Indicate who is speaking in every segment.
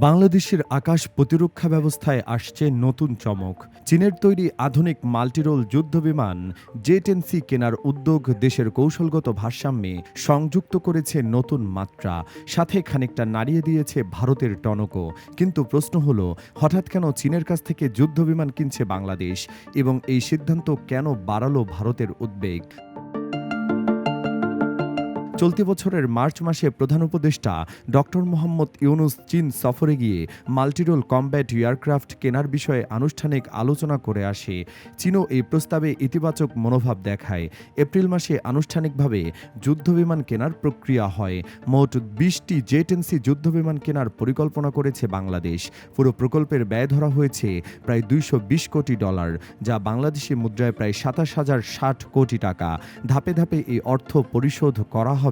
Speaker 1: বাংলাদেশের আকাশ প্রতিরক্ষা ব্যবস্থায় আসছে নতুন চমক। চীনের তৈরি আধুনিক মাল্টিরোল যুদ্ধবিমান জে টেন কেনার উদ্যোগ দেশের কৌশলগত ভারসাম্যে সংযুক্ত করেছে নতুন মাত্রা। সাথে খানিকটা নাড়িয়ে দিয়েছে ভারতের টনকও। কিন্তু প্রশ্ন হলো, হঠাৎ কেন চীনের কাছ থেকে যুদ্ধবিমান কিনছে বাংলাদেশ? এবং এই সিদ্ধান্ত কেন বাড়ালো ভারতের উদ্বেগ? চলতি বছরের মার্চ মাসে প্রধান উপদেষ্টা ডক্টর মোহাম্মদ ইউনুস চীন সফরে গিয়ে মাল্টিরোল কমব্যাট এয়ারক্রাফট কেনার বিষয়ে আনুষ্ঠানিক আলোচনা করে আসে। চীনও এই প্রস্তাবে ইতিবাচক মনোভাব দেখায়। এপ্রিল মাসে আনুষ্ঠানিকভাবে যুদ্ধবিমান কেনার প্রক্রিয়া হয়। মোট বিশটি জেটেন্সি যুদ্ধবিমান কেনার পরিকল্পনা করেছে বাংলাদেশ। পুরো প্রকল্পের ব্যয় ধরা হয়েছে প্রায় দুইশো বিশ কোটি ডলার, যা বাংলাদেশি মুদ্রায় প্রায় সাতাশ হাজার ষাট কোটি টাকা। ধাপে ধাপে এই অর্থ পরিশোধ করা হবে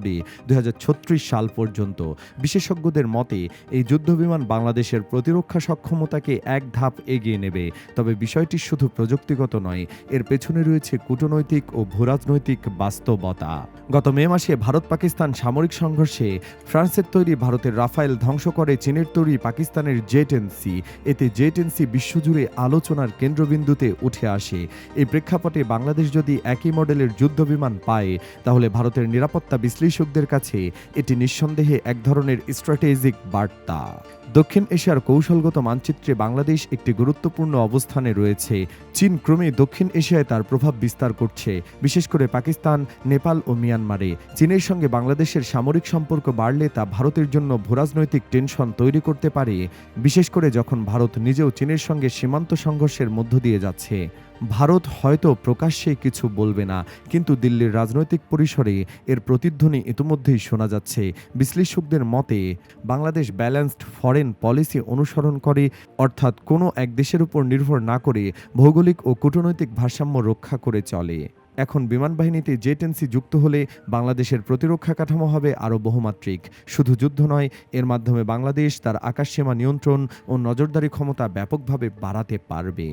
Speaker 1: দুই সাল পর্যন্ত। বিশেষজ্ঞদের মতে, এই যুদ্ধবিমান বাংলাদেশের প্রতিরক্ষা সক্ষমতাকে এক ধাপ এগিয়ে নেবে। তবে বিষয়টি শুধু প্রযুক্তিগত নয়, এর পেছনে রয়েছে কূটনৈতিক ও ভূরাজনৈতিক বাস্তবতা। গত মে মাসে ভারত পাকিস্তান সামরিক সংঘর্ষে ফ্রান্সের তৈরি ভারতের রাফায়েল ধ্বংস করে চীনের তৈরি পাকিস্তানের জেটেন্সি এতে জেটেন্সি বিশ্বজুড়ে আলোচনার কেন্দ্রবিন্দুতে উঠে আসে। এই প্রেক্ষাপটে বাংলাদেশ যদি একই মডেলের যুদ্ধবিমান পায়, তাহলে ভারতের নিরাপত্তা বিশ্লেষকদের কাছে এটি নিঃসন্দেহে এক ধরনের স্ট্র্যাটেজিক বার্তা। দক্ষিণ এশিয়ার কৌশলগত মানচিত্রে বাংলাদেশ একটি গুরুত্বপূর্ণ অবস্থানে রয়েছে। চীন ক্রমে দক্ষিণ এশিয়ায় তার প্রভাব বিস্তার করছে। বিশেষ করে পাকিস্তান, নেপাল ও মিয়ানমারে। চীনের সঙ্গে বাংলাদেশের সামরিক সম্পর্ক বাড়লে তা ভারতের জন্য ভূরাজনৈতিক টেনশন তৈরি করতে পারে। বিশেষ করে যখন ভারত নিজেও চীনের সঙ্গে সীমান্ত সংঘর্ষের মধ্য দিয়ে যাচ্ছে। ভারত হয়তো প্রকাশ্যে কিছু বলবে না, কিন্তু দিল্লির রাজনৈতিক পরিসরে এর প্রতিধ্বনি ইতিমধ্যেই শোনা যাচ্ছে। বিশ্লেষকদের মতে, বাংলাদেশ ব্যালেন্সড ফরেন পলিসি অনুসরণ করে, অর্থাৎ কোনো এক দেশের উপর নির্ভর না করে ভৌগোলিক ও কূটনৈতিক ভারসাম্য রক্ষা করে চলে। এখন বিমান বাহিনীতে জেটেন্সি যুক্ত হলে বাংলাদেশের প্রতিরক্ষা কাঠামো হবে আরও বহুমাত্রিক। শুধু যুদ্ধ নয়, এর মাধ্যমে বাংলাদেশ তার আকাশসীমা নিয়ন্ত্রণ ও নজরদারি ক্ষমতা ব্যাপকভাবে বাড়াতে পারবে।